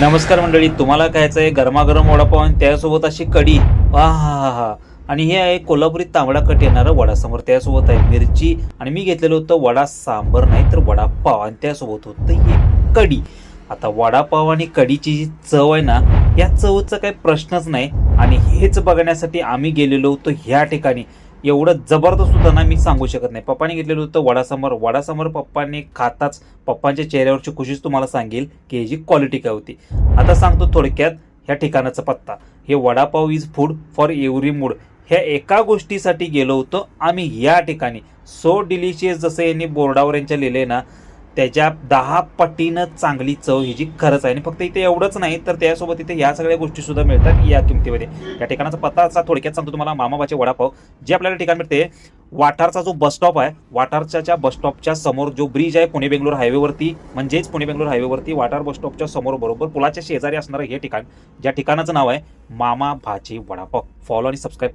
नमस्कार मंडळी तुम्हाला खायचं आहे गरमागरम वडापाव आणि त्यासोबत अशी कढी. हा हा हा हा. आणि हे आहे कोल्हापुरी तांबडा कट येणारं वडासमोर. त्यासोबत आहे मिरची आणि मी घेतलेलं होतं वडा सांबर नाही तर वडापाव आणि त्यासोबत होतं हे कढी. आता वडापाव आणि कढीची जी चव आहे ना या चवचा काही प्रश्नच नाही. आणि हेच बघण्यासाठी आम्ही गेलेलो होतो ह्या ठिकाणी. एवढं जबरदस्त होतं ना मी सांगू शकत नाही. पप्पाने घेतलेलं होतं वडासमोर वडासमोर पप्पाने खाताच पप्पांच्या चेहऱ्यावरची खुशीच तुम्हाला सांगेल की ह्याची क्वालिटी काय होती. आता सांगतो थोडक्यात ह्या ठिकाणाचा पत्ता. हे vada pav is food for every mood ह्या एका गोष्टीसाठी गेलो होतो आम्ही या ठिकाणी. सो डिलिशियस जसं यांनी बोर्डावर यांच्या लिहिले ना त्याच्या दहा पटीनं चांगली चव ही जी खरंच आहे. आणि फक्त इथे एवढंच नाही तर त्यासोबत इथे या सगळ्या गोष्टी सुद्धा मिळतात या किमतीमध्ये. या ठिकाणाचा पत्ता असा थोडक्यात सांगतो तुम्हाला मामाबाचे वडापाव जे आपल्याला ठिकाण मिळते वाठारचा जो बस स्टॉप आहे वाटारच्या बस स्टॉपच्या समोर जो ब्रिज आहे पुणे बेंगलोर हायवेवरती म्हणजेच पुणे बेंगलोर हायवेवरती वाठार बस स्टॉपच्या समोर बरोबर पुलाच्या शेजारी असणारं हे ठिकाण ज्या ठिकाणाचं नाव आहे मामा भाजी वडापाव. फॉलो आणि सबस्क्राईब करा.